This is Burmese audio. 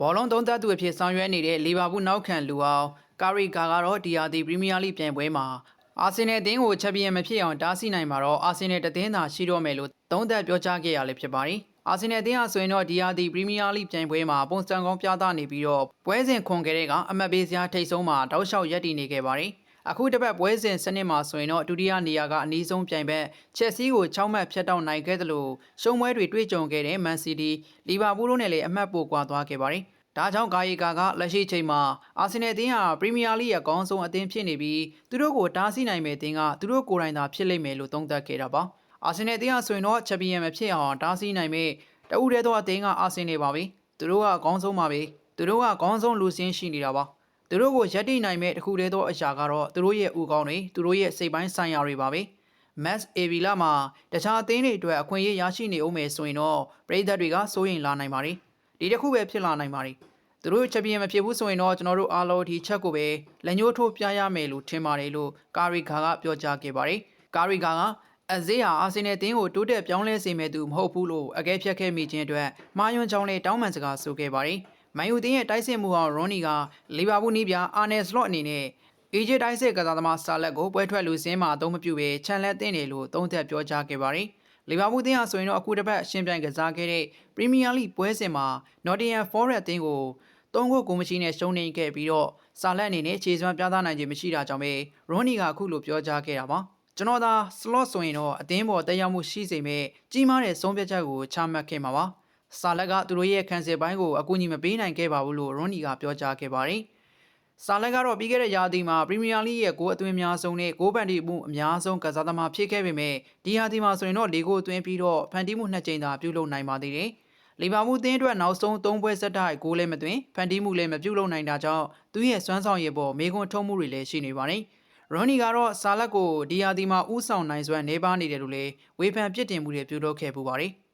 ဘောလုံးသုံးသက်သူအဖြစ်ဆောင်ရွက်နေတဲ့လီဗာပူးနောက်ခံလူအောင်ကာရီဂါကတော့ဒီယာဒီပရီးမီးယားလိပြိုင်ပွဲမှာအာဆင်နယ်အသင်းကိုချန်ပီယံမဖြစ်အောင်တားဆီးနိုင်မှာတော့အာဆင်နယ်တသင်းသာရှိတော့မယ်လို့သုံးသပ်ပြောကြားခဲ့ရလည်းဖြစ်ပါတယ်။အာဆင်နယ်အသင်းဟာဆိုရင်တော့ဒီယာဒီပရီးမီးယားလိပြိုင်ပွဲမှာပုံစံကောင်းပြသနေပြီးတော့ပွဲစဉ်ခွန်ခဲ့တဲ့ကအမတ်ပေးစရာထိတ်ဆုံးမှာတောက်လျှောက်ရပ်တည်နေခဲ့ပါတယ်။ အခုတစ်ပတ်ပွဲစဉ်စနစ်မှာဆိုရင်တော့ဒုတိယနေရာကအနည်းဆုံးပြိုင်ဘက်ချက်စီကို6မှတ်ဖြတ်တောက်နိုင်ခဲ့တယ်လို့ရှုံးပွဲတွေတွေ့ကြုံခဲ့တဲ့မန်စီးတီးလီဗာပူးတို့နဲ့လည်းအမှတ်ပိုကွာသွားခဲ့ပါတယ်။ဒါကြောင့်ဂါယီကာကလက်ရှိချိန်မှာအာဆင်နယ်အသင်းဟာပရီးမီးယားလိရဲ့အကောင်းဆုံးအသင်းဖြစ်နေပြီးသူတို့ကိုတားဆီးနိုင်မယ့်အသင်းကသူတို့ကိုယ်တိုင်သာဖြစ်လိမ့်မယ်လို့သုံးသပ်ခဲ့တာပါ။အာဆင်နယ်အသင်းဟာဆိုရင်တော့ချန်ပီယံမဖြစ်အောင်တားဆီးနိုင်မယ့်တအူတဲ့တော့အသင်းကအာဆင်နယ်ပါပဲ။သူတို့ကအကောင်းဆုံးပါပဲ။သူတို့ကအကောင်းဆုံးလူစင်းရှိနေတာပါ။ သူတို့ကိုရက်တည်နိုင်မဲ့တစ်ခုတည်းသောအရာကတော့သူတို့ရဲ့ဥကောင်းတွေသူတို့ရဲ့စိတ်ပိုင်းဆိုင်ရာတွေပါပဲ။ Max Avila မှာတခြားအသင်းတွေအတွက်အခွင့်အရေးရရှိနေအောင်မယ်ဆိုရင်တော့ပြည်သက်တွေကစိုးရိမ်လာနိုင်ပါတယ်။ဒီတစ်ခုပဲဖြစ်လာနိုင်ပါတယ်။သူတို့ချန်ပီယံမဖြစ်ဘူးဆိုရင်တော့ကျွန်တော်တို့အားလုံးဒီချက်ကိုပဲလက်ညှိုးထိုးပြရမယ်လို့ထင်ပါတယ်လို့ကာရီဂါကပြောကြားခဲ့ပါတယ်။ကာရီဂါကအဇေးဟာအာဆင်နယ်တင်းကိုတိုးတက်ပြောင်းလဲစေမဲ့သူမဟုတ်ဘူးလို့အကဲဖြတ်ခဲ့မိခြင်းအတွက်မာယွန်ချောင်းလေးတောင်းပန်စကားဆိုခဲ့ပါတယ်။ မန်ယူတင်းရဲ့တိုက်စစ်မှုဟောင်းရွန်နီကလီဗာပူးနီးပြအာနယ်စလော့အနေနဲ့အီဂျစ်တိုက်စစ်ကစားသမားဆာလက်ကိုပွဲထွက်လူစင်းမှာအသုံးမပြုဘဲခြံလက်တင်တယ်လို့သုံးသပ်ပြောကြားခဲ့ပါတယ်။လီဗာပူးတင်းဟာဆိုရင်တော့အခုတစ်ပတ်ရှင်းပြိုင်ကစားခဲ့တဲ့ပရီးမီးယားလိပွဲစဉ်မှာ Nottingham Forest တင်းကိုသုံးခုကိုမရှိနဲ့ရှုံးနေခဲ့ပြီးတော့ဆာလက်အနေနဲ့ခြေစွမ်းပြသနိုင်ခြင်းမရှိတာကြောင့်ပဲရွန်နီကအခုလိုပြောကြားခဲ့တာပါ။ကျွန်တော်သာ slot ဆိုရင်တော့အသင်းပေါ်တက်ရောက်မှုရှိစေမဲ့ကြီးမားတဲ့ဆုံးဖြတ်ချက်ကိုချမှတ်ခဲ့မှာပါ။ ဆာလက်ကသူတို့ရဲ့ခံစစ်ပိုင်းကိုအကူအညီမပေးနိုင်ခဲ့ပါဘူးလို့ရွန်နီကပြောကြားခဲ့ပါတယ်။ဆာလက်ကတော့ပြီးခဲ့တဲ့ရာသီမှာပရီးမီးယားလိရဲ့ဂိုးအသွင်းများဆုံးနဲ့ဂိုးပန်တီမှုအများဆုံးကစားသမားဖြစ်ခဲ့ပေမဲ့ဒီရာသီမှာဆိုရင်တော့၄ဂိုးအသွင်းပြီးတော့ဖန်တီးမှုနှစ်ကြိမ်သာပြုလုပ်နိုင်ပါသေးတယ်။လီဗာပူးသင်းအတွက်နောက်ဆုံး၃ပွဲဆက်တိုက်ဂိုးလည်းမသွင်းဖန်တီးမှုလည်းမပြုလုပ်နိုင်တာကြောင့်သူရဲ့စွမ်းဆောင်ရည်ပေါ်မေကွန်းထုံးမှုတွေလည်းရှိနေပါတယ်။ရွန်နီကတော့ဆာလက်ကိုဒီယာဒီမှာဥဆောင်နိုင်စွမ်းနေပါနေတယ်လို့လည်းဝေဖန်ပြစ်တင်မှုတွေပြုလုပ်ခဲ့ပူပါတယ်။